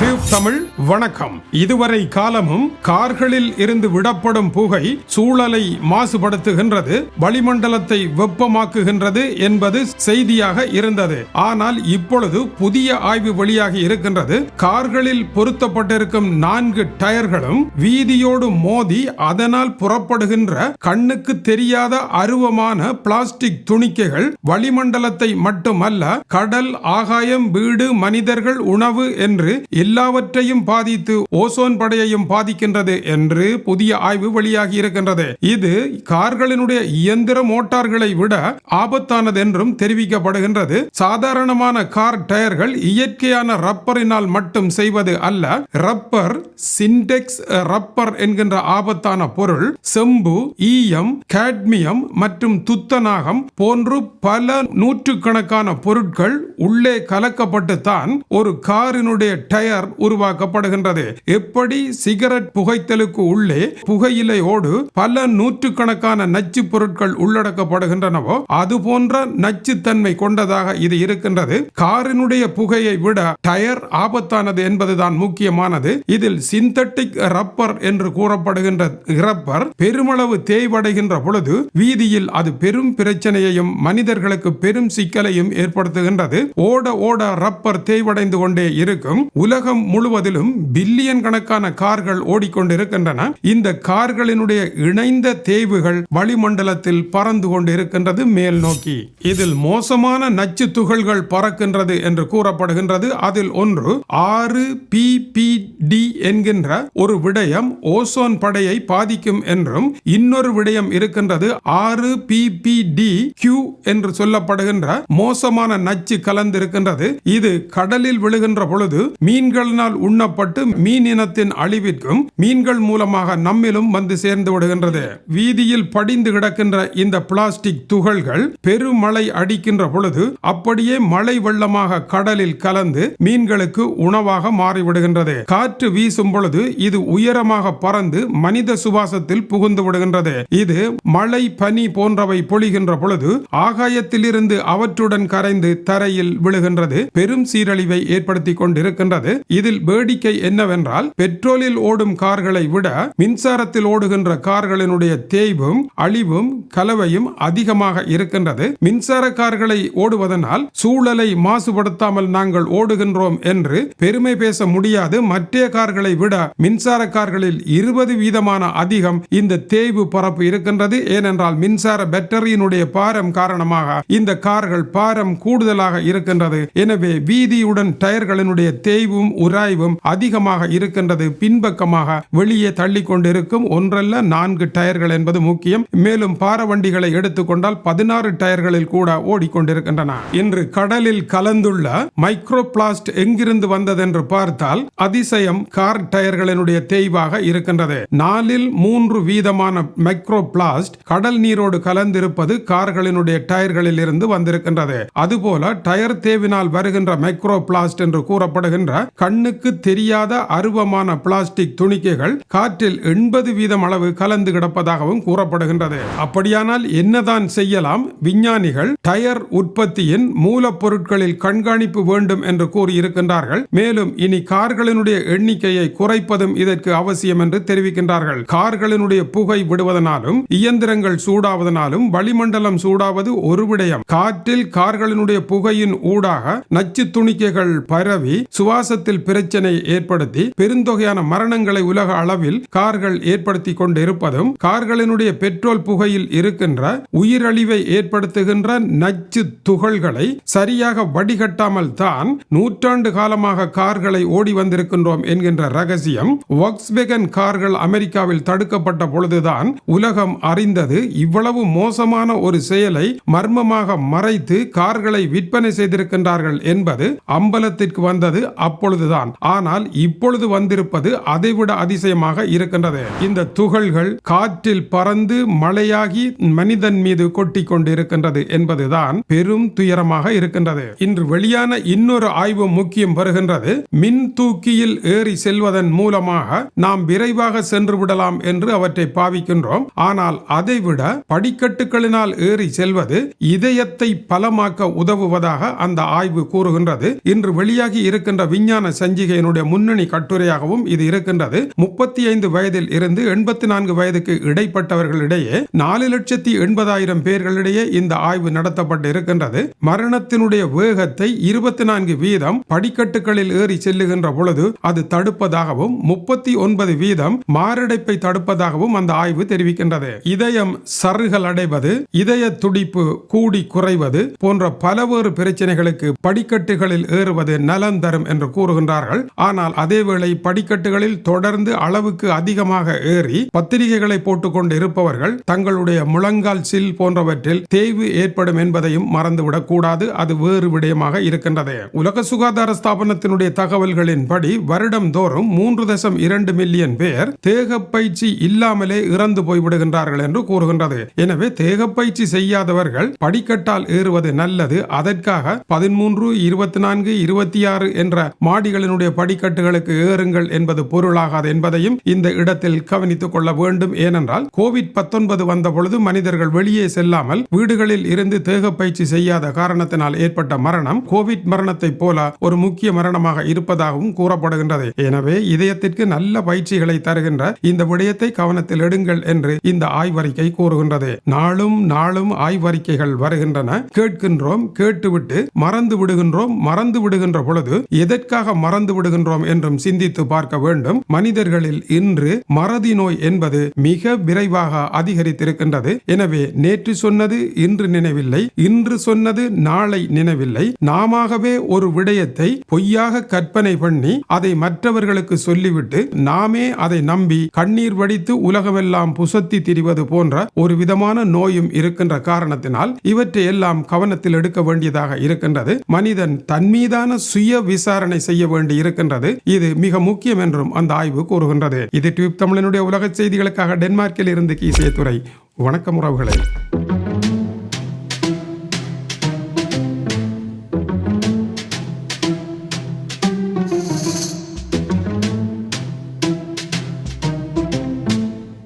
Tube Tamil வணக்கம். இதுவரை காலமும் கார்களில் இருந்து விடப்படும் புகை சூழலை மாசுபடுத்துகின்றது வளிமண்டலத்தை வெப்பமாக்குகின்றது என்பது செய்தியாக இருந்தது. ஆனால் இப்பொழுது புதிய ஆய்வு வெளியாகி இருக்கின்றது. கார்களில் பொருத்தப்பட்டிருக்கும் நான்கு டயர்களும் வீதியோடு மோதி அதனால் புறப்படுகின்ற கண்ணுக்கு தெரியாத அருவமான பிளாஸ்டிக் துணிக்கைகள் வளிமண்டலத்தை மட்டுமல்ல கடல் ஆகாயம் வீடு மனிதர்கள் உணவு என்று எல்லாவற்றையும் பாதித்து ஓசோன் படையையும் பாதிக்கின்றது என்று புதிய ஆய்வு வெளியாகி இருக்கின்றது. இது கார்களினுடைய இயந்திர மோட்டார்களை விட ஆபத்தானது என்றும் தெரிவிக்கப்படுகின்றது. சாதாரணமான கார் டயர்கள் இயற்கையான ரப்பரினால் மட்டும் செய்வது அல்ல ரப்பர் சிண்டெக்ஸ் ரப்பர் என்கின்ற ஆபத்தான பொருள் செம்பு ஈயம் கேட்மியம் மற்றும் துத்தநாகம் போன்று பல நூற்றுக்கணக்கான பொருட்கள் உள்ளே கலக்கப்பட்டு தான் ஒரு காரினுடைய டயர் உருவாக்கப்படுகின்றது. எப்படி சிகரெட் புகைத்தலுக்கு உள்ளே புகையிலையோடு பல நூற்றுக்கணக்கான நச்சு பொருட்கள் உள்ளடக்கப்படுகின்றனவோ அது போன்ற நச்சுத்தன்மை கொண்டதாக இது இருக்கின்றது. காரினுடைய புகையை விட டயர் ஆபத்தானது என்பதுதான் முக்கியமானது. இதில் சிந்தட்டிக் ரப்பர் என்று கூறப்படுகின்ற ரப்பர் பெருமளவு தேய்வடைகின்ற பொழுது வீதியில் அது பெரும் பிரச்சனையையும் மனிதர்களுக்கு பெரும் சிக்கலையும் ஏற்படுத்துகின்றது. ஓட ஓட ரப்பர் தேய்வடைந்து கொண்டே இருக்கும். உலக உலகம் முழுவதிலும் பில்லியன் கணக்கான கார்கள் ஓடிக்கொண்டிருக்கின்றன. இந்த கார்களினுடைய இணைந்த தேய்வுகள் வளிமண்டலத்தில் பறந்து கொண்டிருக்கின்றது மேல் நோக்கி. இதில் மோசமான நச்சு துகள்கள் பறக்கின்றது என்று கூறப்படுகின்றது. அதில் ஒன்று ஆறு பி டி என்கின்ற ஒரு விடயம் ஓசோன் படையை பாதிக்கும் என்றும் இன்னொரு விடயம் இருக்கின்றது ஆறு பி டி கியூ என்று சொல்லப்படுகின்ற மோசமான நச்சு கலந்திருக்கின்றது. இது கடலில் விழுகின்ற பொழுது மீன்கள் மீன்களினால் உண்ணப்பட்டு மீன் இனத்தின் அழிவிற்கும் மீன்கள் மூலமாக நம்மிலும் வந்து சேர்ந்து விடுகின்றது. வீதியில் படிந்து கிடக்கின்ற இந்த பிளாஸ்டிக் துகள்கள் பெருமழை அடிக்கின்ற பொழுது அப்படியே மழை வெள்ளமாக கடலில் கலந்து மீன்களுக்கு உணவாக மாறிவிடுகின்றது. காற்று வீசும் பொழுது இது உயரமாக பறந்து மனித சுவாசத்தில் புகுந்து விடுகின்றது. இது மழை பனி போன்றவை பொழிகின்ற பொழுது ஆகாயத்திலிருந்து அவற்றுடன் கரைந்து தரையில் விழுகின்றது. பெரும் சீரழிவை ஏற்படுத்தி கொண்டிருக்கின்றது. இதில் வேடிக்கை என்னவென்றால் பெட்ரோலில் ஓடும் கார்களை விட மின்சாரத்தில் ஓடுகின்ற கார்களினுடைய தேய்வும் அழிவும் கலவையும் அதிகமாக இருக்கின்றது. மின்சார கார்களை ஓடுவதனால் சூழலை மாசுபடுத்தாமல் நாங்கள் ஓடுகின்றோம் என்று பெருமை பேச முடியாது. மற்ற கார்களை விட மின்சார கார்களில் இருபது வீதமான அதிகம் இந்த தேய்வு பரப்பு இருக்கின்றது. ஏனென்றால் மின்சார பேட்டரியினுடைய பாரம் காரணமாக இந்த கார்கள் பாரம் கூடுதலாக இருக்கின்றது. எனவே வீதியுடன் டயர்களினுடைய தேய்வும் உராய்வும் அதிகமாக இருக்கின்றது. பின்பக்கமாக வெளியே தள்ளி கொண்டிருக்கும் ஒன்றல்ல நான்கு டயர்கள் என்பது முக்கியம். மேலும் பார வண்டிகளை எடுத்துக்கொண்டால் பதினாறு டயர்களில் கூட ஓடிக்கொண்டிருக்கின்றன. இன்று கடலில் கலந்துள்ள மைக்ரோ பிளாஸ்ட் எங்கிருந்து வந்ததென்று பார்த்தால் அதிசயம் கார் டயர்களினுடைய தேய்வாக இருக்கின்றது. நாலில் மூன்று வீதமான மைக்ரோ பிளாஸ்ட் கடல் நீரோடு கலந்திருப்பது கார்களினுடைய டயர்களில் இருந்து வந்திருக்கின்றது. அதுபோல டயர் தேவினால் வருகின்ற மைக்ரோ பிளாஸ்ட் என்று கூறப்படுகின்ற கண்ணுக்கு தெரியாத அருவமான பிளாஸ்டிக் துணிக்கைகள் காற்றில் எண்பது வீதம் அளவு கலந்து கிடப்பதாகவும் கூறப்படுகின்றது. அப்படியானால் என்னதான் செய்யலாம்? விஞ்ஞானிகள் டயர் உற்பத்தியின் மூலப்பொருட்களில் கண்காணிப்பு வேண்டும் என்று கூறியிருக்கின்றார்கள். மேலும் இனி கார்களினுடைய எண்ணிக்கையை குறைப்பதும் இதற்கு அவசியம் என்று தெரிவிக்கின்றார்கள். கார்களினுடைய புகை விடுவதனாலும் இயந்திரங்கள் சூடாவதனாலும் வளிமண்டலம் சூடாவது ஒரு விடயம். காற்றில் கார்களினுடைய புகையின் ஊடாக நச்சு துணிக்கைகள் பரவி சுவாசத்தில் பிரச்சனை ஏற்படுத்தி பெருந்தொகையான மரணங்களை உலக அளவில் கார்கள் ஏற்படுத்தி கொண்டிருப்பதும் கார்களினுடைய பெட்ரோல் புகையில் இருக்கின்ற உயிரழிவை ஏற்படுத்துகின்ற நச்சு துகள்களை சரியாக வடிகட்டாமல் தான் நூற்றாண்டு காலமாக கார்களை ஓடி வந்திருக்கின்றோம் என்கின்ற ரகசியம் வாக்ஸ்வேகன் கார்கள் அமெரிக்காவில் தடுக்கப்பட்ட பொழுதுதான் உலகம் அறிந்தது. இவ்வளவு மோசமான ஒரு செயலை மர்மமாக மறைத்து கார்களை விற்பனை செய்திருக்கின்றார்கள் என்பது அம்பலத்திற்கு வந்தது. அப்பொழுது அப்பொழுதுதான் ஆனால் இப்பொழுது வந்திருப்பது அதைவிட அதிசயமாக இருக்கின்றது. இந்த துகள்கள் காற்றில் பறந்து மழையாகி மனிதன் மீது கொட்டி கொண்டிருக்கின்றது என்பதுதான் பெரும் துயரமாக இருக்கின்றது. இன்று வெளியான இன்னொரு ஆய்வு முக்கியம் வருகின்றது. மின் தூக்கியில் ஏறி செல்வதன் மூலமாக நாம் விரைவாக சென்று விடலாம் என்று அவற்றை பாவிக்கின்றோம். ஆனால் அதைவிட படிக்கட்டுகளினால் ஏறி செல்வது இதயத்தை பலமாக்க உதவுவதாக அந்த ஆய்வு கூறுகின்றது. இன்று வெளியாகி இருக்கின்ற விஞ்ஞான சஞ்சிகையினுடைய முன்னணி கட்டுரையாகவும் இது இருக்கின்றது. முப்பத்தி ஐந்து வயதில் இருந்து எண்பத்தி நான்கு வயதுக்கு இடைப்பட்டவர்களிடையே நாலு லட்சத்தி எண்பதாயிரம் பேர்களிடையே இந்த ஆய்வு நடத்தப்பட்டு இருக்கின்றது. மரணத்தினுடைய வேகத்தை இருபத்தி நான்கு வீதம் படிக்கட்டுகளில் ஏறி செல்லுகின்ற பொழுது அது தடுப்பதாகவும் முப்பத்தி ஒன்பது வீதம் மாரடைப்பை தடுப்பதாகவும் அந்த ஆய்வு தெரிவிக்கின்றது. இதயம் சருகல் அடைவது இதய துடிப்பு கூடி குறைவது போன்ற பலவேறு பிரச்சனைகளுக்கு படிக்கட்டுகளில் ஏறுவது நலன் தரும் என்று கூறுகின்றார்கள் ஆனால் அதேவேளை படிக்கட்டுகளில் தொடர்ந்து அளவுக்கு அதிகமாக ஏறி பத்திரிகைகளை போட்டுக்கொண்டு இருப்பவர்கள் தங்களுடைய முழங்கால் சில் போன்றவற்றில் தேய்வு ஏற்படும் என்பதையும் மறந்துவிடக் கூடாது. அது வேறு விடயமாக இருக்கின்றது. உலக சுகாதார ஸ்தாபனத்தினுடைய தகவல்களின்படி வருடம் தோறும் மூன்று தசம் இரண்டு மில்லியன் பேர் தேகப்பயிற்சி இல்லாமலே இறந்து போய்விடுகின்றார்கள் என்று கூறுகின்றது. எனவே தேகப்பயிற்சி செய்யாதவர்கள் படிக்கட்டால் ஏறுவது நல்லது. அதற்காக பதிமூன்று இருபத்தி நான்கு இருபத்தி ஆறு என்ற மாடி மாடிகளினுடைய படிக்கட்டுகளுக்கு ஏறுங்கள் என்பது பொருளாகாது என்பதையும் இந்த இடத்தில் கவனித்துக் கொள்ள வேண்டும். ஏனென்றால் கோவிட் பத்தொன்பது வந்த பொழுது மனிதர்கள் வெளியே செல்லாமல் வீடுகளில் இருந்து தேகப்பயிற்சி செய்யாத காரணத்தினால் ஏற்பட்ட மரணம் கோவிட் மரணத்தை போல ஒரு முக்கிய மரணமாக இருப்பதாகவும் கூறப்படுகின்றது. எனவே இதயத்திற்கு நல்ல பயிற்சிகளை தருகின்ற இந்த விடயத்தை கவனத்தில் எடுங்கள் என்று இந்த ஆய்வறிக்கை கூறுகின்றது. நாளும் நாளும் ஆய்வறிக்கைகள் வருகின்றன. கேட்கின்றோம் கேட்டுவிட்டு மறந்து விடுகின்றோம் மறந்து விடுகின்ற பொழுது எதற்காக மறந்து விடுகின்றோம் என்றும் சிந்தித்து பார்க்க வேண்டும். மனிதர்களில் இன்று மறதி நோய் என்பது மிக விரைவாக அதிகரித்திருக்கின்றது. எனவே நேற்று சொன்னது இன்று நினைவில்லை. இன்று சொன்னது நாளை நினைவில்லை. நாமவே ஒரு விடயத்தை பொய்யாக கற்பனை பண்ணி அதை மற்றவர்களுக்கு சொல்லிவிட்டு நாமே அதை நம்பி கண்ணீர் வடித்து உலகமெல்லாம் புசத்தி திரிவது போன்ற ஒரு விதமான நோயும் இருக்கின்ற காரணத்தினால் இவற்றை எல்லாம் கவனத்தில் எடுக்க வேண்டியதாக இருக்கின்றது. மனிதன் தன் மீதான சுய விசாரணை செய்ய செய்ய வேண்டி இருக்கின்றது. இது மிக முக்கியம் என்றும் அந்த ஆய்வு கூறுகின்றது. இது டியூப் தமிழனுடைய உலக செய்திகளுக்காக டென்மார்க்கில் இருந்து கீசிய துறை வணக்கம் உறவுகளே.